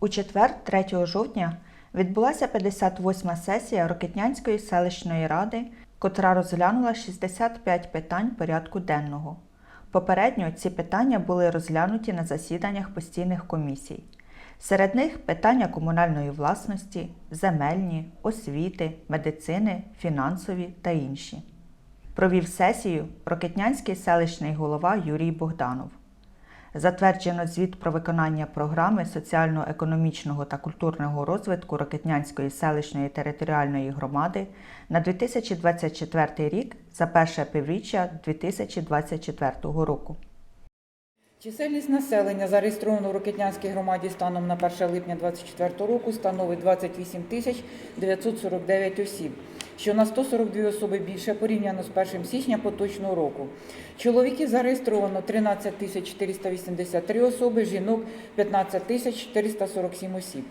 У четвер, 3 жовтня, відбулася 58-ма сесія Рокетнянської селищної ради, котра розглянула 65 питань порядку денного. Попередньо ці питання були розглянуті на засіданнях постійних комісій. Серед них питання комунальної власності, земельні, освіти, медицини, фінансові та інші. Провів сесію Рокетнянський селищний голова Юрій Богданов. Затверджено звіт про виконання програми соціально-економічного та культурного розвитку Рокетнянської селищної територіальної громади на 2024 рік за перше півріччя 2024 року. Чисельність населення, зареєстровано у Рокетнянській громаді станом на 1 липня 2024 року, становить 28 тисяч 949 осіб, що на 142 особи більше порівняно з 1 січня поточного року. Чоловіків зареєстровано 13 тисяч 483 особи, жінок 15 тисяч 447 осіб.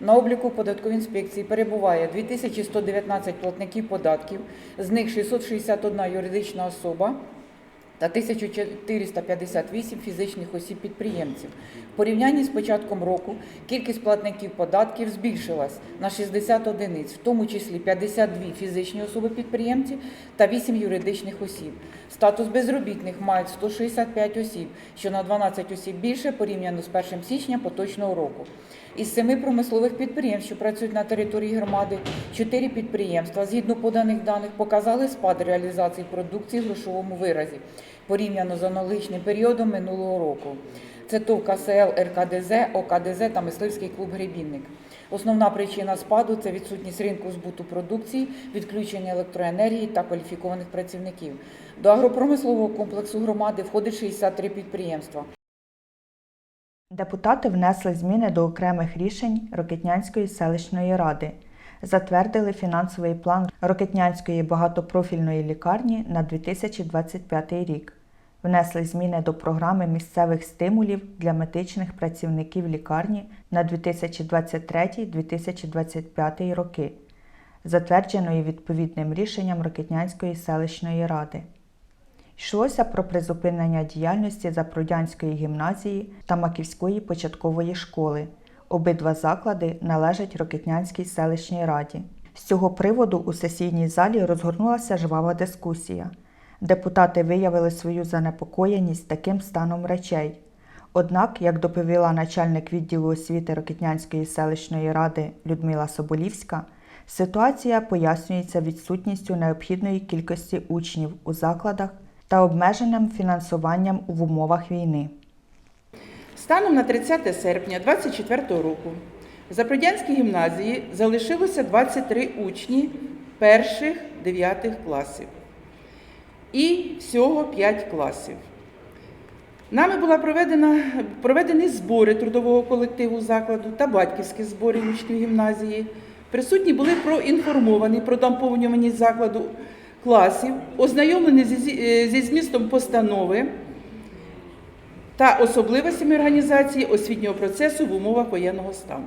На обліку податкової інспекції перебуває 2119 платників податків, з них 661 юридична особа та 1458 фізичних осіб-підприємців. В порівнянні з початком року кількість платників податків збільшилась на 60 одиниць, в тому числі 52 фізичні особи-підприємці та 8 юридичних осіб. Статус безробітних мають 165 осіб, що на 12 осіб більше порівняно з 1 січня поточного року. Із семи промислових підприємств, що працюють на території громади, чотири підприємства, згідно поданих даних, показали спад реалізації продукції в грошовому виразі порівняно з аналогічним періодом минулого року. Це ТОВ КСЛ, РКДЗ, ОКДЗ та мисливський клуб Гребінник. Основна причина спаду це відсутність ринку збуту продукції, відключення електроенергії та кваліфікованих працівників. До агропромислового комплексу громади входить 63 підприємства. Депутати внесли зміни до окремих рішень Рокетнянської селищної ради, затвердили фінансовий план Рокетнянської багатопрофільної лікарні на 2025 рік, внесли зміни до програми місцевих стимулів для медичних працівників лікарні на 2023-2025 роки, затвердженої відповідним рішенням Рокетнянської селищної ради. Йшлося про призупинення діяльності Запрудянської гімназії та Маківської початкової школи. Обидва заклади належать Рокетнянській селищній раді. З цього приводу у сесійній залі розгорнулася жвава дискусія. Депутати виявили свою занепокоєність таким станом речей. Однак, як доповіла начальник відділу освіти Рокетнянської селищної ради Людмила Соболівська, ситуація пояснюється відсутністю необхідної кількості учнів у закладах та обмеженим фінансуванням в умовах війни. Станом на 30 серпня 2024 року в Запорядянській гімназії залишилося 23 учні перших 9 класів і всього 5 класів. Нами була проведена, проведені збори трудового колективу закладу та батьківські збори учнів гімназії. Присутні були проінформовані про наповнюваність закладу класів, ознайомлені зі, зі- змістом постанови та особливостями організації освітнього процесу в умовах воєнного стану.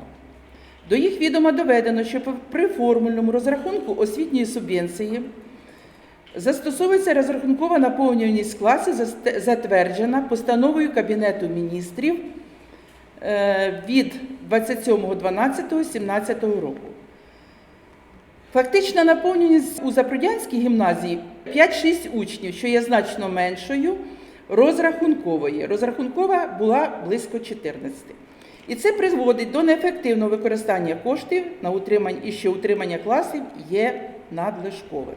До їх відома доведено, що при формульному розрахунку освітньої субвенції застосовується розрахункова наповнюваність заст- затверджена постановою Кабінету міністрів е, від 27.12.17 року. Фактична наповненість у Запрудянській гімназії 5-6 учнів, що є значно меншою розрахункової. Розрахункова була близько 14. І це призводить до неефективного використання коштів на утримання і що утримання класів є надлишковим.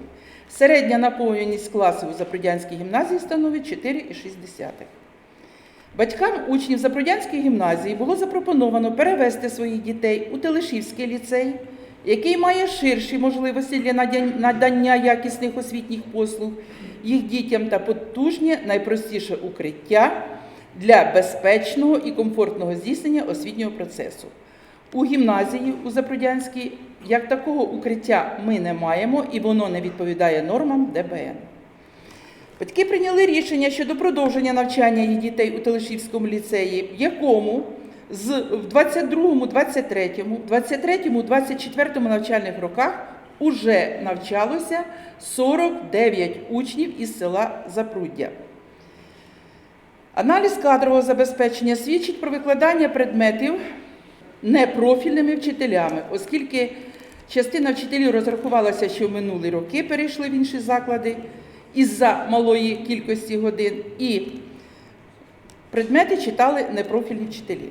Середня наповненість класів у Запрудянській гімназії становить 4,6. Батькам учнів Запорядянської гімназії було запропоновано перевести своїх дітей у Телешівський ліцей, який має ширші можливості для надання якісних освітніх послуг їх дітям та потужні найпростіше укриття для безпечного і комфортного здійснення освітнього процесу. У гімназії у Запорядянській як такого укриття ми не маємо і воно не відповідає нормам ДБН. Батьки прийняли рішення щодо продовження навчання їх дітей у Телешівському ліцеї, в якому з в 22, 23, 23, 24 навчальних роках уже навчалося 49 учнів із села Запруддя. Аналіз кадрового забезпечення свідчить про викладання предметів непрофільними вчителями, оскільки частина вчителів розрахувалася, що в минулі роки перейшли в інші заклади із-за малої кількості годин, і предмети читали непрофільні вчителі.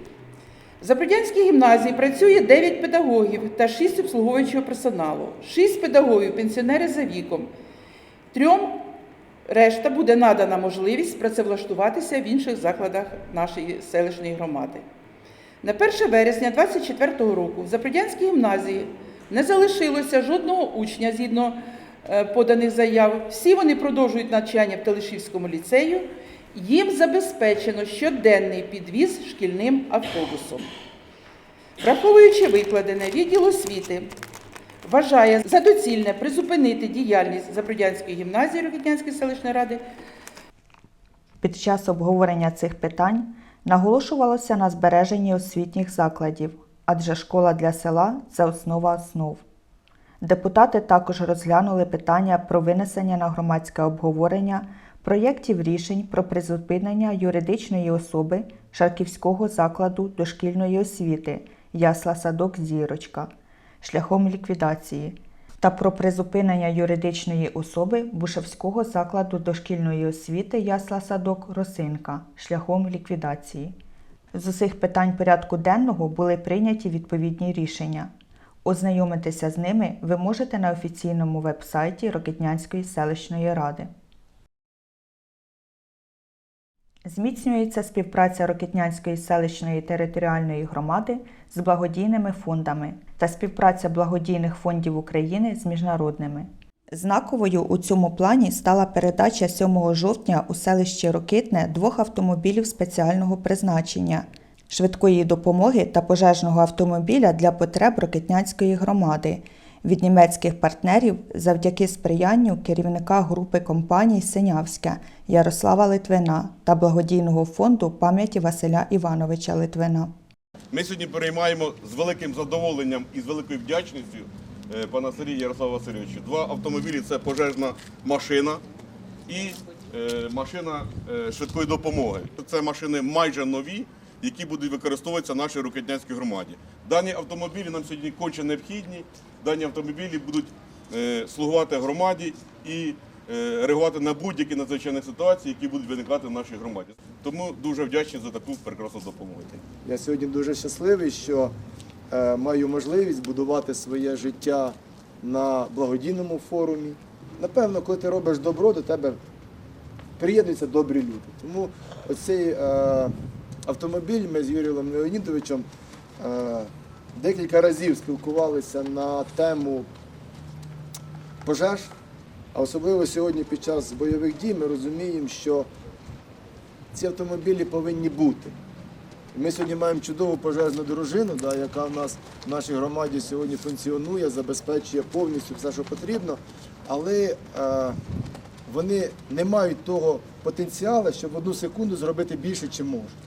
В Запорядянській гімназії працює 9 педагогів та 6 обслуговуючого персоналу, 6 педагогів, пенсіонери за віком. Трьом решта буде надана можливість працевлаштуватися в інших закладах нашої селищної громади. На 1 вересня 2024 року в Запорядянській гімназії не залишилося жодного учня згідно е, поданих заяв. Всі вони продовжують навчання в Телешівському ліцею. Їм забезпечено щоденний підвіз шкільним автобусом. Враховуючи викладене, відділ освіти вважає за доцільне призупинити діяльність Запорядянської гімназії Рокітнянської селищної ради Під час обговорення цих питань наголошувалося на збереженні освітніх закладів, адже школа для села це основа основ. Депутати також розглянули питання про винесення на громадське обговорення проєктів рішень про призупинення юридичної особи Шарківського закладу дошкільної освіти Ясла Садок Зірочка шляхом ліквідації та про призупинення юридичної особи Бушевського закладу дошкільної освіти Ясла Садок Росинка шляхом ліквідації. З усіх питань порядку денного були прийняті відповідні рішення. Ознайомитися з ними ви можете на офіційному веб-сайті Рокетнянської селищної ради. Зміцнюється співпраця Рокетнянської селищної територіальної громади з благодійними фондами та співпраця благодійних фондів України з міжнародними. Знаковою у цьому плані стала передача 7 жовтня у селищі Рокитне двох автомобілів спеціального призначення, швидкої допомоги та пожежного автомобіля для потреб Рокитнянської громади від німецьких партнерів завдяки сприянню керівника групи компаній Синявська Ярослава Литвина та благодійного фонду пам'яті Василя Івановича Литвина. Ми сьогодні переймаємо з великим задоволенням і з великою вдячністю е, пана Сергія Ярослава Васильовича. Два автомобілі це пожежна машина і е, машина е, швидкої допомоги. Це машини майже нові, які будуть використовуватися в нашій Рокетнянській громаді. Дані автомобілі нам сьогодні конче необхідні. Дані автомобілі будуть е, слугувати громаді і е, реагувати на будь-які надзвичайні ситуації, які будуть виникати в нашій громаді. Тому дуже вдячний за таку прекрасну допомогу. Я сьогодні дуже щасливий, що е, маю можливість будувати своє життя на благодійному форумі. Напевно, коли ти робиш добро, до тебе приєднуються добрі люди. Тому оцей автомобіль ми з Юрієм Леонідовичем декілька разів спілкувалися на тему пожеж, а особливо сьогодні під час бойових дій ми розуміємо, що ці автомобілі повинні бути. Ми сьогодні маємо чудову пожежну дружину, да, яка в нас в нашій громаді сьогодні функціонує, забезпечує повністю все, що потрібно, але е, вони не мають того потенціалу, щоб в одну секунду зробити більше, чим можуть.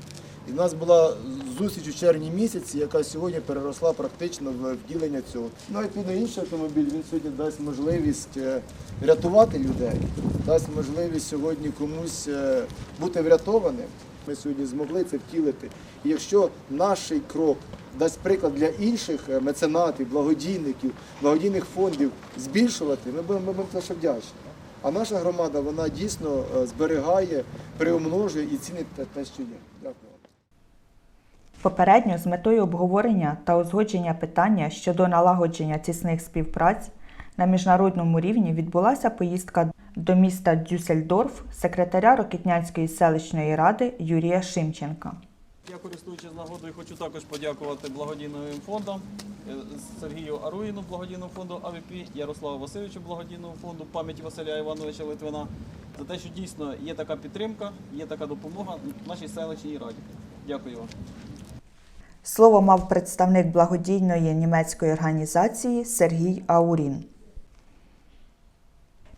І в нас була зустріч у червні місяці, яка сьогодні переросла практично в вділення цього. Ну, відповідно, інший автомобіль він сьогодні дасть можливість е, рятувати людей, дасть можливість сьогодні комусь е, бути врятованим. Ми сьогодні змогли це втілити. І якщо наш крок дасть приклад для інших е, меценатів, благодійників, благодійних фондів збільшувати, ми будемо ми будемо лише вдячні. А наша громада вона дійсно зберігає, приумножує і цінить те, що є. Дякую. Попередньо з метою обговорення та узгодження питання щодо налагодження тісних співпраць на міжнародному рівні відбулася поїздка до міста Дюссельдорф секретаря Рокітнянської селищної ради Юрія Шимченка. Я користуючись нагодою, хочу також подякувати благодійним фондам е, Сергію Аруїну, благодійному фонду АВП, Ярославу Васильовичу, благодійному фонду пам'яті Василя Івановича Литвина за те, що дійсно є така підтримка, є така допомога нашій селищній раді. Дякую вам. Слово мав представник благодійної німецької організації Сергій Аурін.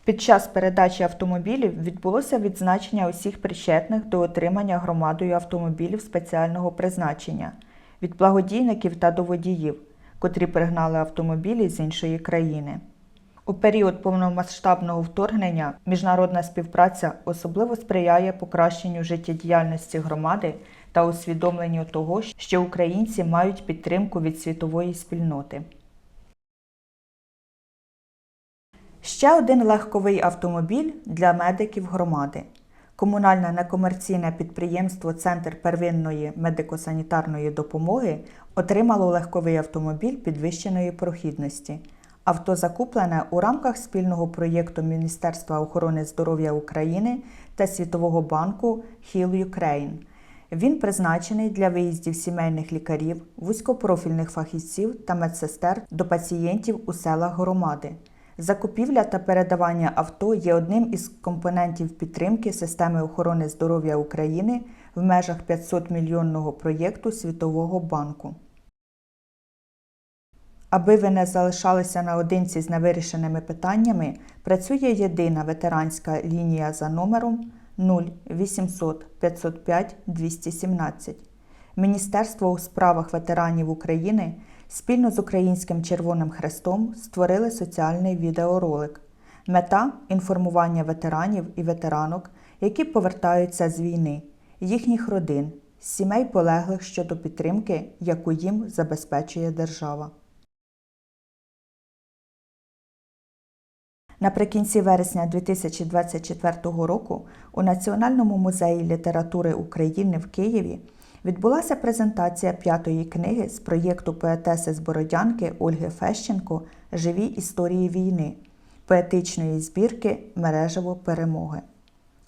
Під час передачі автомобілів відбулося відзначення усіх причетних до отримання громадою автомобілів спеціального призначення від благодійників та до водіїв, котрі пригнали автомобілі з іншої країни. У період повномасштабного вторгнення міжнародна співпраця особливо сприяє покращенню життєдіяльності громади та усвідомленню того, що українці мають підтримку від світової спільноти. Ще один легковий автомобіль для медиків громади. Комунальне некомерційне підприємство Центр первинної медико-санітарної допомоги отримало легковий автомобіль підвищеної прохідності. Авто закуплене у рамках спільного проєкту Міністерства охорони здоров'я України та Світового банку Heal Ukraine. Він призначений для виїздів сімейних лікарів, вузькопрофільних фахівців та медсестер до пацієнтів у селах громади. Закупівля та передавання авто є одним із компонентів підтримки системи охорони здоров'я України в межах 500 мільйонного проєкту Світового банку. Аби ви не залишалися наодинці з невирішеними питаннями, працює єдина ветеранська лінія за номером 0800 505 217. Міністерство у справах ветеранів України спільно з Українським Червоним Хрестом створили соціальний відеоролик. Мета інформування ветеранів і ветеранок, які повертаються з війни, їхніх родин, сімей полеглих щодо підтримки, яку їм забезпечує держава. Наприкінці вересня 2024 року у Національному музеї літератури України в Києві відбулася презентація п'ятої книги з проєкту поетеси з Бородянки Ольги Фещенко Живі історії війни поетичної збірки Мережево перемоги.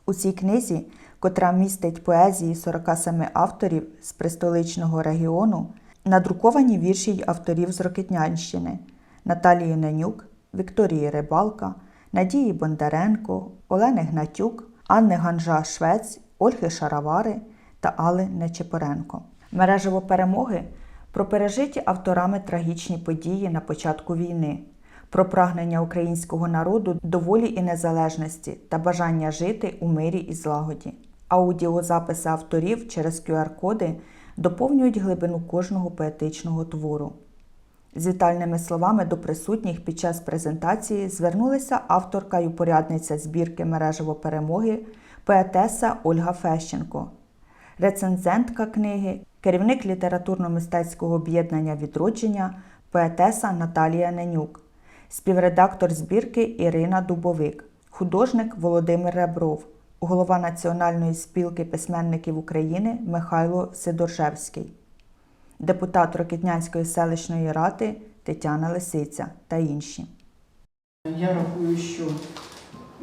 У цій книзі, котра містить поезії 47 авторів з пристоличного регіону, надруковані вірші й авторів з Рокитнянщини Наталії Ненюк, Вікторії Рибалка, Надії Бондаренко, Олени Гнатюк, Анни Ганжа Швець, Ольги Шаравари та Алли Нечепоренко. Мережево перемоги про пережиті авторами трагічні події на початку війни, про прагнення українського народу до волі і незалежності та бажання жити у мирі і злагоді. Аудіозаписи авторів через QR-коди доповнюють глибину кожного поетичного твору. З вітальними словами до присутніх під час презентації звернулася авторка й упорядниця збірки мережево перемоги поетеса Ольга Фещенко, рецензентка книги, керівник літературно-мистецького об'єднання відродження поетеса Наталія Ненюк, співредактор збірки Ірина Дубовик, художник Володимир Ребров, голова Національної спілки письменників України Михайло Сидоржевський депутат Рокітнянської селищної ради Тетяна Лисиця та інші. Я рахую, що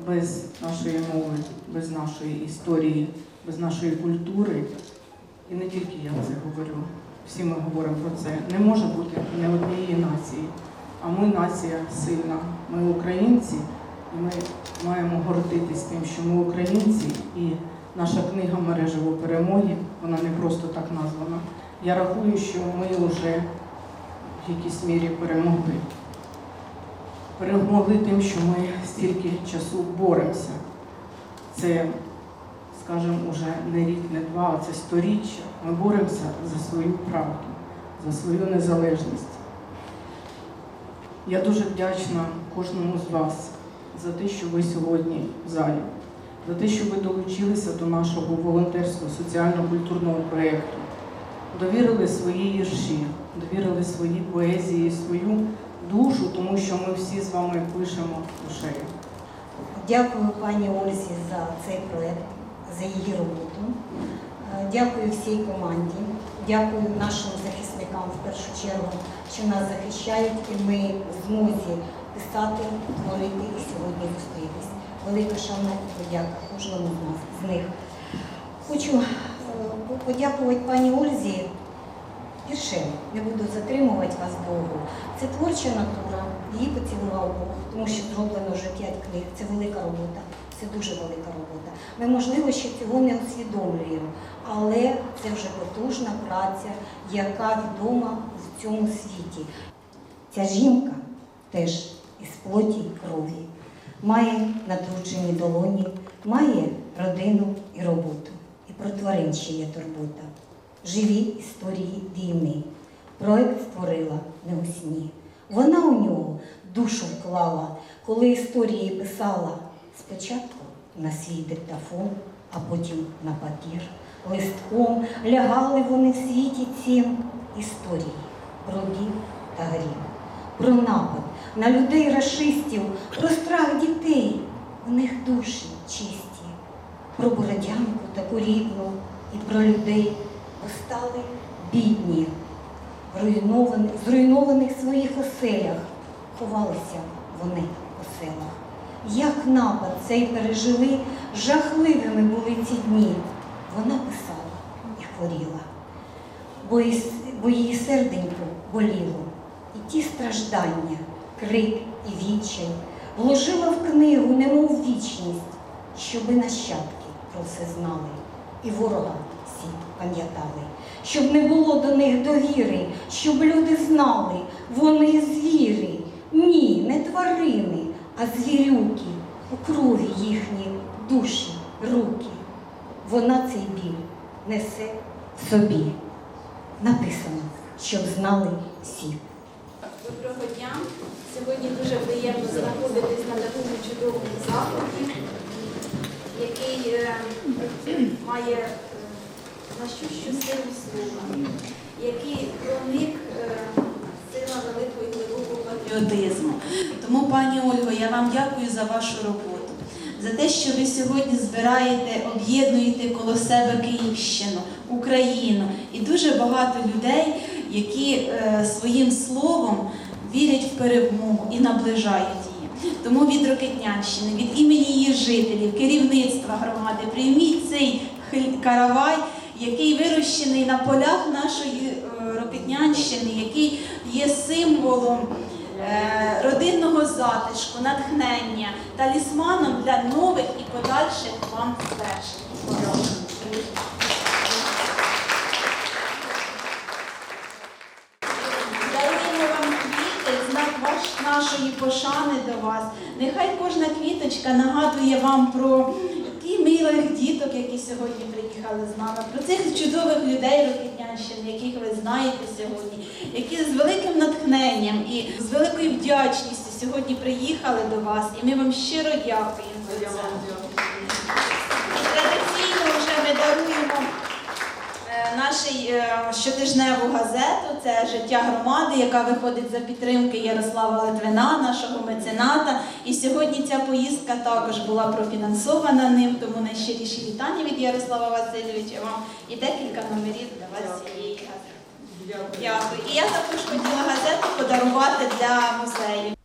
без нашої мови, без нашої історії, без нашої культури, і не тільки я це говорю, всі ми говоримо про це, не може бути ні однієї нації. А ми нація сильна. Ми українці, і ми маємо гордитись тим, що ми українці, і наша книга Мережево перемоги, вона не просто так названа. Я рахую, що ми вже в якійсь мірі перемогли перемогли тим, що ми стільки часу боремося. Це, скажімо, уже не рік, не два, а це сторіччя. Ми боремося за свою правду, за свою незалежність. Я дуже вдячна кожному з вас за те, що ви сьогодні в залі, за те, що ви долучилися до нашого волонтерського соціально-культурного проєкту, довірили свої вірші, довірили свої поезії, свою душу, тому що ми всі з вами пишемо душею. Дякую пані Ользі за цей проект, за її роботу. Е, Дякую всій команді. Дякую нашим захисникам в першу чергу, що нас захищають, і ми змозі писати, творити і сьогодні зустрітись. Велика шана і подяка кожному з них. Хочу подякувати пані Ользі віршем. Не буду затримувати вас довго. Це творча натура, її поцілував Бог, тому що зроблено вже п'ять книг. Це велика робота, це дуже велика робота. Ми, можливо, ще цього не усвідомлюємо, але це вже потужна праця, яка відома в цьому світі. Ця жінка теж із плоті й крові, має натруджені долоні, має родину і роботу. Про тварин ще є турбота. Живі історії війни. Проект створила не у сні. Вона у нього душу вклала, коли історії писала спочатку на свій диктофон, а потім на папір. листком лягали вони в світі цім історії про дів та грім, про напад на людей рашистів, про страх дітей, у них душі чисті, про бородянку таку рідну і про людей постали бідні, руйнованих, зруйнованих своїх оселях, ховалися вони у селах. Як напад цей пережили, жахливими були ці дні. Вона писала і хворіла, бо, і, бо її серденько боліло. І ті страждання, крик і відчай вложила в книгу, немов вічність, щоби нащадки про все знали, і ворога всі пам'ятали, щоб не було до них довіри, щоб люди знали, вони звіри, ні, не тварини, а звірюки, у крові їхні душі, руки. Вона цей біль несе собі. Написано, щоб знали всі. Доброго дня. Сьогодні дуже приємно знаходитись на такому чудовому заході, має е, значущу силу слова, який проник е, сила великого і глибокого патріотизму. Тому, пані Ольго, я вам дякую за вашу роботу, за те, що ви сьогодні збираєте, об'єднуєте коло себе Київщину, Україну і дуже багато людей, які е, своїм словом вірять в перемогу і наближають. Тому від Рокетнянщини, від імені її жителів, керівництва громади, прийміть цей каравай, який вирощений на полях нашої е, Рокетнянщини, який є символом е, родинного затишку, натхнення, талісманом для нових і подальших вам звершень. Нашої пошани до вас. Нехай кожна квіточка нагадує вам про ті милих діток, які сьогодні приїхали з нами, про цих чудових людей Рокетнянщини, яких ви знаєте сьогодні, які з великим натхненням і з великою вдячністю сьогодні приїхали до вас. І ми вам щиро дякуємо за це. Традиційно вже ми даруємо нашу е, щотижневу газету. Це життя громади, яка виходить за підтримки Ярослава Литвина, нашого мецената. І сьогодні ця поїздка також була профінансована ним, тому найщиріші вітання від Ярослава Васильовича вам і декілька номерів для вас цієї газети. Дякую. І я також хотіла газету подарувати для музею.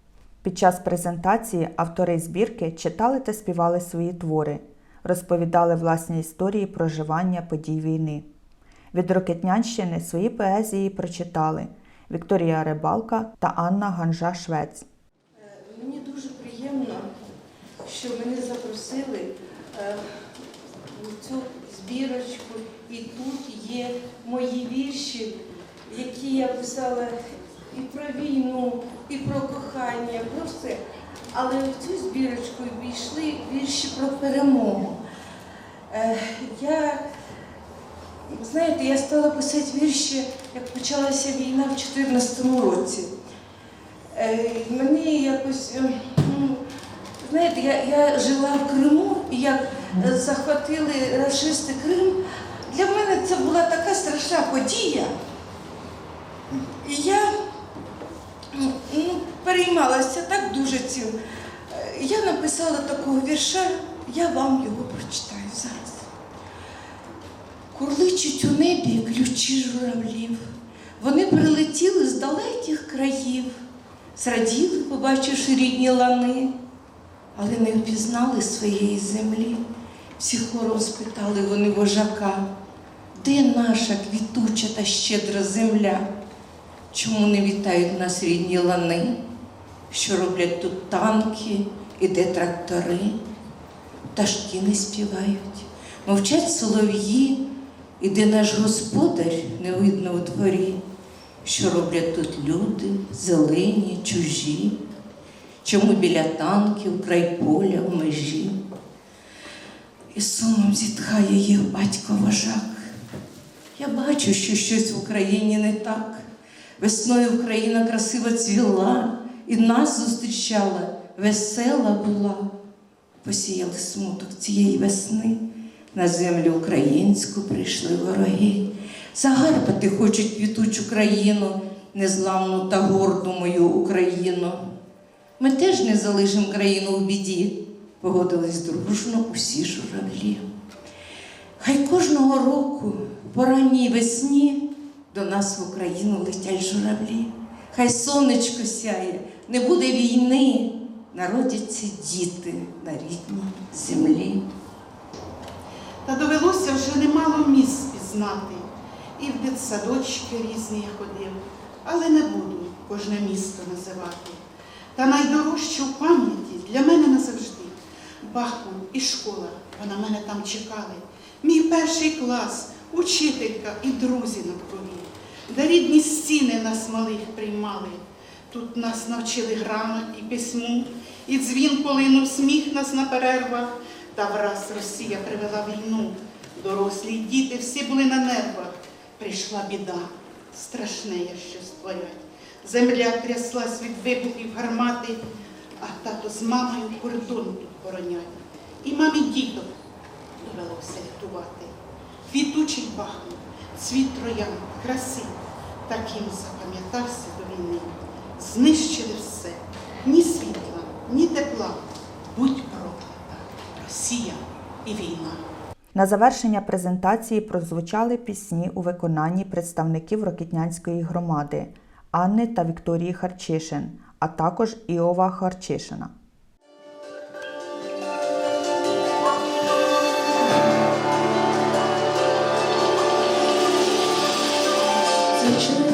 Під час презентації автори збірки читали та співали свої твори, розповідали власні історії проживання подій війни. Від Рокетнянщини свої поезії прочитали Вікторія Рибалка та Анна Ганжа Швець. Мені дуже приємно, що мене запросили е, в цю збірочку, і тут є мої вірші, які я писала і про війну, і про кохання, про все. Але в цю збірочку війшли вірші про перемогу. Е, Я, знаєте, я стала писати вірші, як почалася війна в 2014 році. Е, Мені якось, е, ну, знаєте, я, я жила в Криму, і як захватили расисти Крим, для мене це була така страшна подія. І я ну, переймалася так дуже цим. Е, Я написала такого вірша, я вам його прочитаю зараз. Курличуть у небі ключі журавлів. Вони прилетіли з далеких країв, зраділи, побачивши рідні лани, але не впізнали своєї землі. Всі хором спитали вони вожака, де наша квітуча та щедра земля? Чому не вітають нас рідні лани? Що роблять тут танки і де трактори? Пташки не співають, мовчать солов'ї, і де наш господар не видно у дворі, що роблять тут люди, зелені, чужі, чому біля танків, край поля в межі. І сумом зітхає їх батько вожак. Я бачу, що щось в Україні не так. Весною Україна красиво цвіла і нас зустрічала, весела була. Посіяли смуток цієї весни, на землю українську прийшли вороги. Загарбати хочуть квітучу країну, незламну та горду мою Україну. Ми теж не залишимо країну в біді, погодились дружно усі журавлі. Хай кожного року по ранній весні до нас в Україну летять журавлі. Хай сонечко сяє, не буде війни, народяться діти на рідній землі. Та довелося вже немало місць пізнати. І в дитсадочки різні я ходив, але не буду кожне місто називати. Та найдорожче в пам'яті для мене назавжди. Бахмут і школа, бо на мене там чекали. Мій перший клас, учителька і друзі навкруги, де рідні стіни нас малих приймали. Тут нас навчили грамоті, письму, і дзвін полинув сміх нас на перервах. Та враз Росія привела війну. Дорослі діти всі були на нервах. Прийшла біда, страшне є щось творять. Земля тряслась від вибухів гармати, а тато з мамою кордон тут боронять. І мамі діток довелося рятувати. Квітучий бахмут, цвіт троян, краси, таким запам'ятався до війни. Знищили все, ні світла, ні тепла. Будь проклята, Росія і війна. На завершення презентації прозвучали пісні у виконанні представників Рокітнянської громади Анни та Вікторії Харчишин, а також Іова Харчишина. Зачинати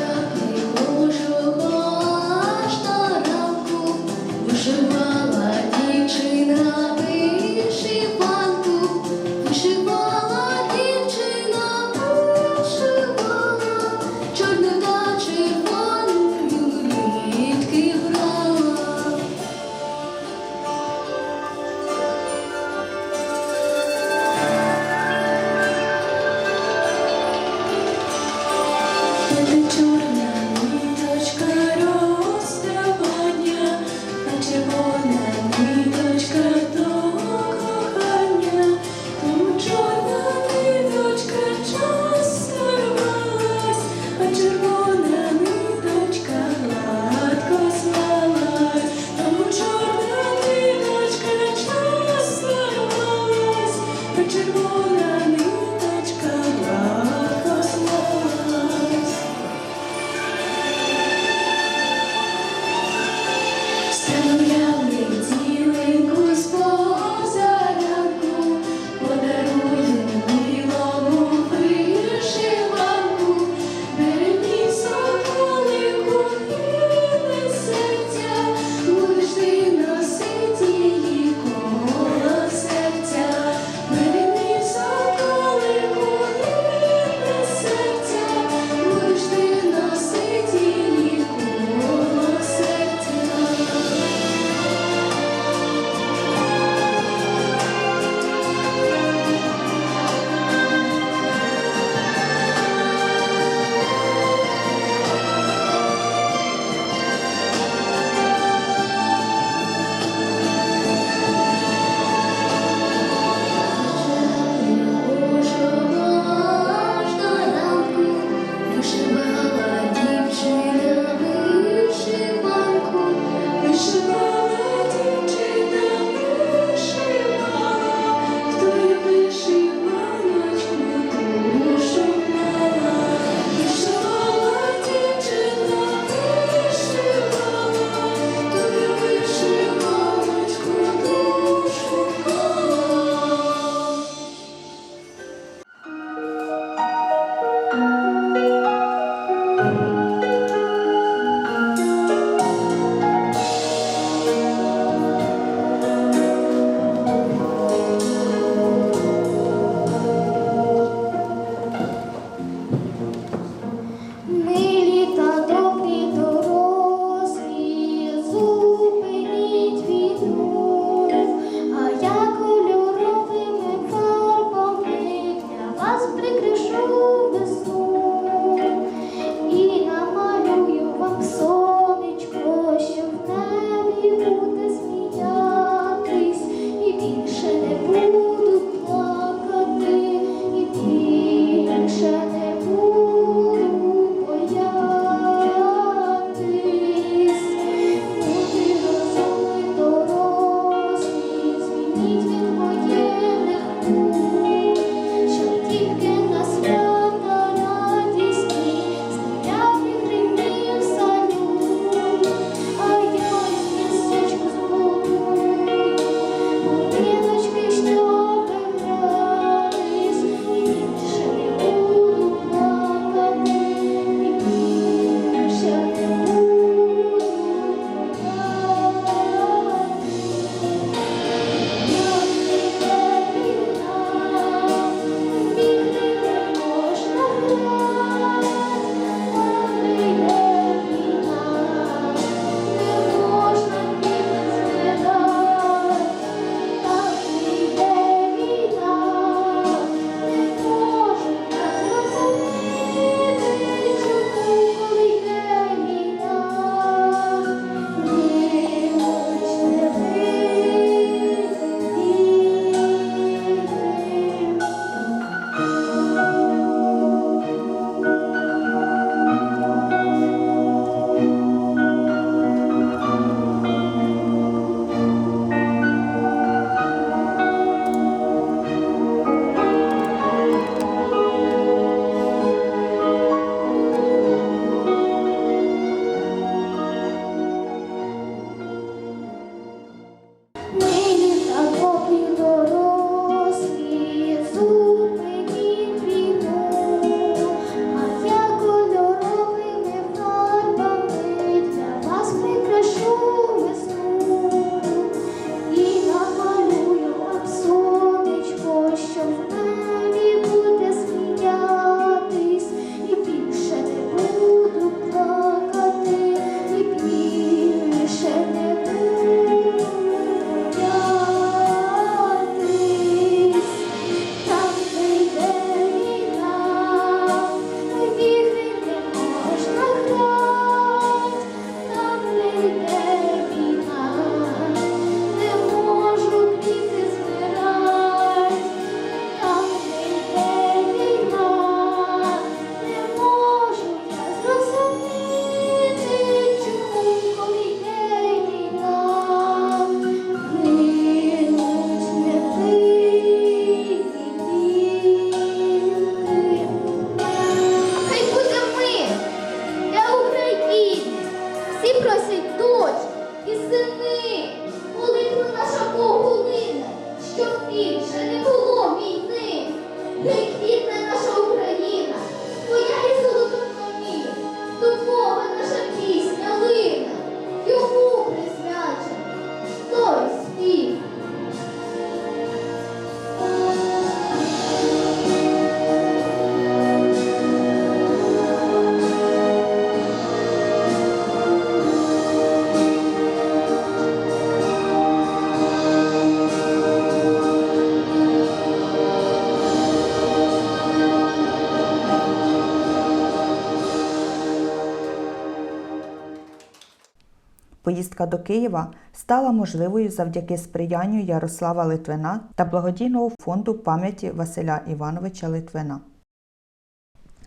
поїздка до Києва стала можливою завдяки сприянню Ярослава Литвина та благодійного фонду пам'яті Василя Івановича Литвина.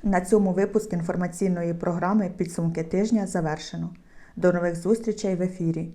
На цьому випуск інформаційної програми Підсумки тижня завершено. До нових зустрічей в ефірі.